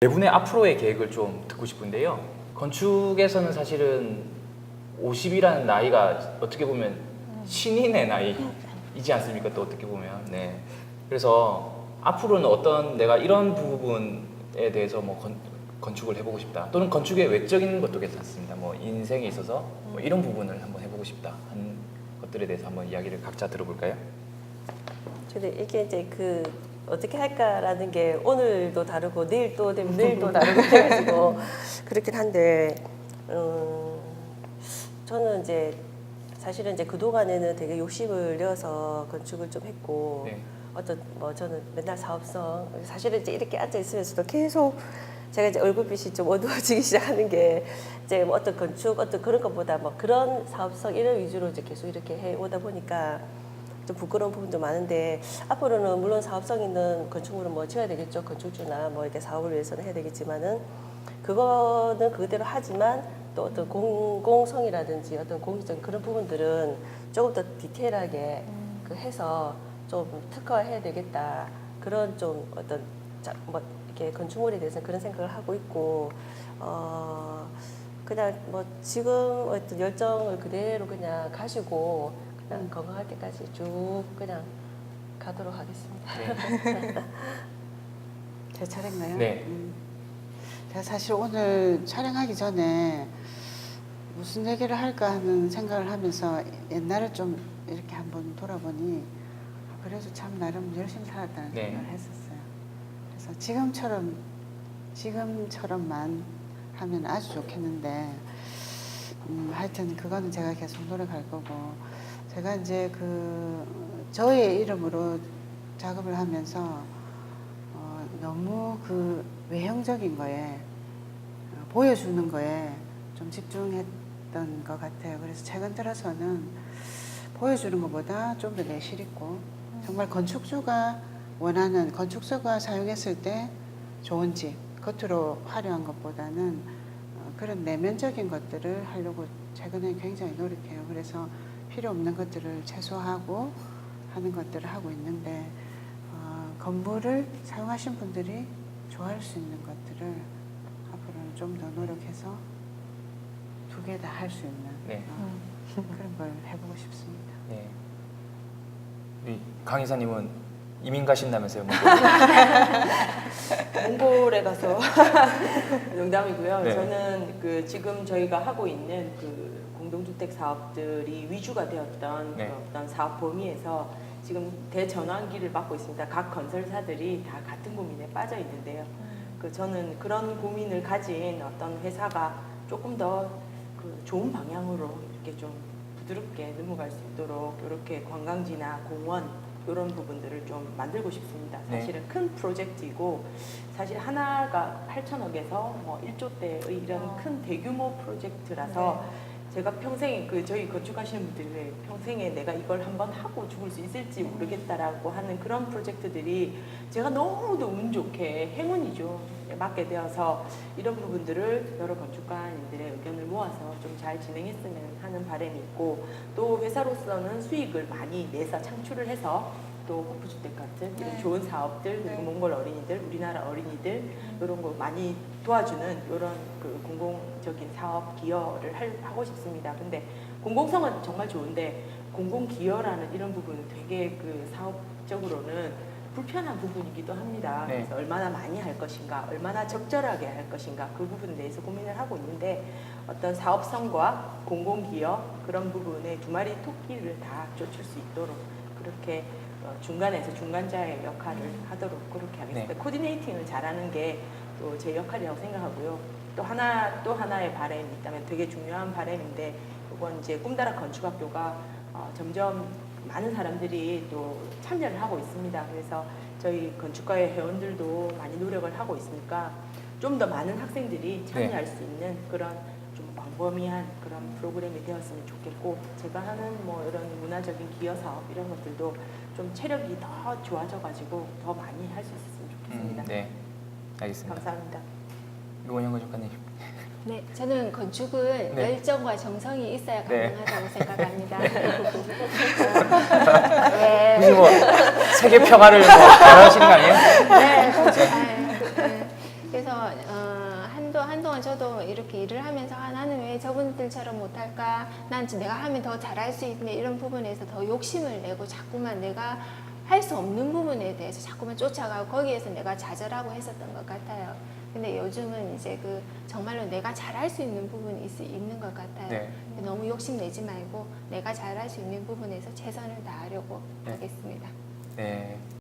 네 분의 앞으로의 계획을 좀 듣고 싶은데요. 건축에서는 사실은 50이라는 나이가 어떻게 보면 신인의 나이이지 않습니까? 또 어떻게 보면. 네. 그래서 앞으로는 어떤 내가 이런 부분에 대해서 뭐 건, 건축을 해보고 싶다. 또는 건축의 외적인 것도 괜찮습니다. 뭐 인생에 있어서 뭐 이런 부분을 한번 해보고 싶다 하는 것들에 대해서 한번 이야기를 각자 들어볼까요? 근데 이게 이제 그 어떻게 할까라는 게 오늘도 다르고 내일 또 되면 내일 또 다르고 해가지고 그렇긴 한데 음, 저는 이제 사실은 이제 그 동안에는 되게 욕심을 내어서 건축을 좀 했고 네. 어떤 뭐 저는 맨날 사업성 사실은 이제 이렇게 앉아 있으면서도 계속 제가 이제 얼굴빛이 좀 어두워지기 시작하는 게 이제 뭐 어떤 건축 어떤 그런 것보다 뭐 그런 사업성 이런 위주로 이제 계속 이렇게 해 오다 보니까 좀 부끄러운 부분도 많은데 앞으로는 물론 사업성 있는 건축물은 뭐 지어야 되겠죠. 건축주나 뭐 이렇게 사업을 위해서는 해야 되겠지만은 그거는 그대로 하지만 또 어떤 공공성이라든지 어떤 공익적인 그런 부분들은 조금 더 디테일하게 그 해서 좀 특화해야 되겠다. 그런 좀 어떤 자, 뭐 이렇게 건축물에 대해서 그런 생각을 하고 있고 어 그냥 뭐 지금 어떤 열정을 그대로 그냥 가지고 그냥 건강할 때까지 쭉 그냥 가도록 하겠습니다. 네. 제 차례인가요? 네. 음. 제가 사실 오늘 촬영하기 전에 무슨 얘기를 할까 하는 생각을 하면서 옛날을 좀 이렇게 한번 돌아보니 그래도 참 나름 열심히 살았다는 네. 생각을 했었어요. 그래서 지금처럼 지금처럼만 하면 아주 좋겠는데 음, 하여튼 그거는 제가 계속 노력할 거고 제가 이제 그 저의 이름으로 작업을 하면서 어, 너무 그 외형적인 거에 어, 보여주는 거에 좀 집중했던 것 같아요. 그래서 최근 들어서는 보여주는 것보다 좀 더 내실 있고 정말 건축주가 원하는 건축서가 사용했을 때 좋은 집 겉으로 화려한 것보다는 어, 그런 내면적인 것들을 하려고 최근에 굉장히 노력해요. 그래서 필요 없는 것들을 최소화하고 하는 것들을 하고 있는데 어, 건물을 사용하신 분들이 좋아할 수 있는 것들을 앞으로는 좀 더 노력해서 두 개 다 할 수 있는 네. 어, 그런 걸 해보고 싶습니다. 네. 우리 강 이사님은 이민 가신다면서요? 뭐. 몽골에 가서 농담이고요. 네. 저는 그 지금 저희가 하고 있는 그 공동주택 사업들이 위주가 되었던 네. 그 어떤 사업 범위에서 지금 대전환기를 맞고 있습니다. 각 건설사들이 다 같은 고민에 빠져 있는데요. 그 저는 그런 고민을 가진 어떤 회사가 조금 더 그 좋은 방향으로 이렇게 좀 부드럽게 넘어갈 수 있도록 이렇게 관광지나 공원 이런 부분들을 좀 만들고 싶습니다. 네. 사실은 큰 프로젝트이고 사실 하나가 8천억에서 뭐 1조대의 이런 어. 큰 대규모 프로젝트라서 제가 평생에 그 저희 건축하시는 분들이 평생에 내가 이걸 한번 하고 죽을 수 있을지 모르겠다라고 하는 그런 프로젝트들이 제가 너무도 운 좋게 행운이죠. 맡게 되어서 이런 부분들을 여러 건축가님들의 의견을 모아서 좀 잘 진행했으면 하는 바람이 있고 또 회사로서는 수익을 많이 내서 창출을 해서 또 공부주택 같은 이런 네. 좋은 사업들 그리고 네. 몽골 어린이들 우리나라 어린이들 이런 거 많이 도와주는 이런 그 공공적인 사업 기여를 할, 하고 싶습니다. 근데 공공성은 정말 좋은데 공공 기여라는 이런 부분은 되게 그 사업적으로는 불편한 부분이기도 합니다. 네. 그래서 얼마나 많이 할 것인가, 얼마나 적절하게 할 것인가 그 부분에 대해서 고민을 하고 있는데 어떤 사업성과 공공 기여 그런 부분에 두 마리 토끼를 다 쫓을 수 있도록 그렇게 어, 중간에서 중간자의 역할을 하도록 그렇게 하겠습니다. 네. 코디네이팅을 잘하는 게 또 제 역할이라고 생각하고요. 또 하나 또 하나의 바람이 있다면 되게 중요한 바람인데 이건 이제 꿈다라 건축학교가 어, 점점 많은 사람들이 또 참여를 하고 있습니다. 그래서 저희 건축가의 회원들도 많이 노력을 하고 있으니까 좀 더 많은 학생들이 참여할 수 있는 그런 좀 광범위한 그런 프로그램이 되었으면 좋겠고 제가 하는 뭐 이런 문화적인 기여 사업 이런 것들도 좀 체력이 더 좋아져가지고 더 많이 할 수 있었으면 좋겠습니다. 음, 네. 알겠습니다. 감사합니다. 유원영 건축가님. 네, 저는 건축은 네. 열정과 정성이 있어야 네. 가능하다고 생각합니다. 네, 혹시 뭐 세계 평화를 뭐 바라시는 거 아니에요? 네, 네, 네. 저도 이렇게 일을 하면서 아, 나는 왜 저분들처럼 못할까? 난 내가 하면 더 잘할 수 있네 이런 부분에서 더 욕심을 내고 자꾸만 내가 할 수 없는 부분에 대해서 자꾸만 쫓아가고 거기에서 내가 좌절하고 했었던 것 같아요. 근데 요즘은 이제 그 정말로 내가 잘할 수 있는 부분이 있, 있는 것 같아요. 네. 너무 욕심 내지 말고 내가 잘할 수 있는 부분에서 최선을 다하려고 네. 하겠습니다. 네.